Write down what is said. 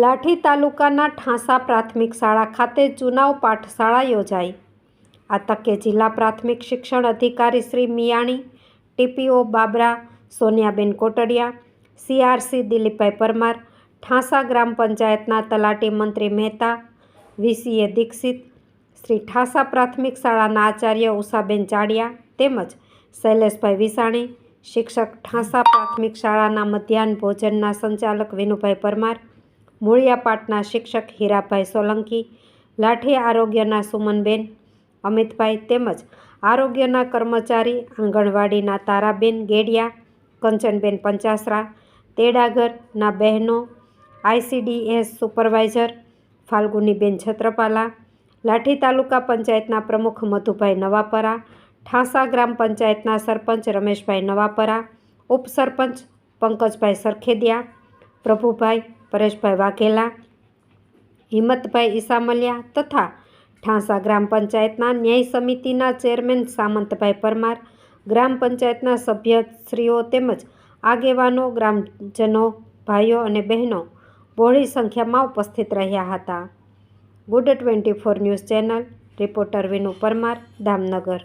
લાઠી તાલુકાના ઠાંસા પ્રાથમિક શાળા ખાતે ચુનાવ પાઠશાળા યોજાઈ. આ તકે જિલ્લા પ્રાથમિક શિક્ષણ અધિકારી શ્રી મિયાણી, ટીપીઓ બાબરા, સોનિયાબેન કોટડિયા, સીઆરસી દિલીપભાઈ પરમાર, ઠાંસા ગ્રામ પંચાયતના તલાટી મંત્રી Mehta, V C E Dixit, Shri Thansa પ્રાથમિક શાળાના આચાર્ય ઉષાબેન ચાડિયા તેમજ શૈલેષભાઈ વિસાણી, શિક્ષક ઠાંસા પ્રાથમિક શાળાના મધ્યાહન ભોજનના સંચાલક વિનુભાઈ પરમાર મૂળિયાપાટના શિક્ષક હીરાભાઈ સોલંકી, લાઠી આરોગ્યના સુમનબેન, અમિતભાઈ તેમજ આરોગ્યના કર્મચારી આંગણવાડીના તારાબેન ગેડિયા, કંચનબેન પંચાસરા, તેડાગરના બહેનો, આઈસીડીએસ સુપરવાઇઝર ફાલ્ગુનીબેન છત્રપાલા, લાઠી તાલુકા પંચાયતના પ્રમુખ મધુભાઈ નવાપરા, ઠાંસા ગ્રામ પંચાયતના સરપંચ રમેશભાઈ નવાપરા, ઉપસરપંચ પંકજભાઈ સરખેદિયા, પ્રભુભાઈ પરેશભાઈ વાઘેલા, હિંમતભાઈ ઈસામલિયા તથા ઠાંસા ગ્રામ પંચાયતના ન્યાય સમિતિના ચેરમેન સામંતભાઈ પરમાર, ગ્રામ પંચાયતના સભ્યશ્રીઓ તેમજ આગેવાનો, ગ્રામજનો, ભાઈઓ અને બહેનો બહોળી સંખ્યામાં ઉપસ્થિત રહ્યા હતા. Good twenty four news channel, reporter Vinu Parmar, Damnagar.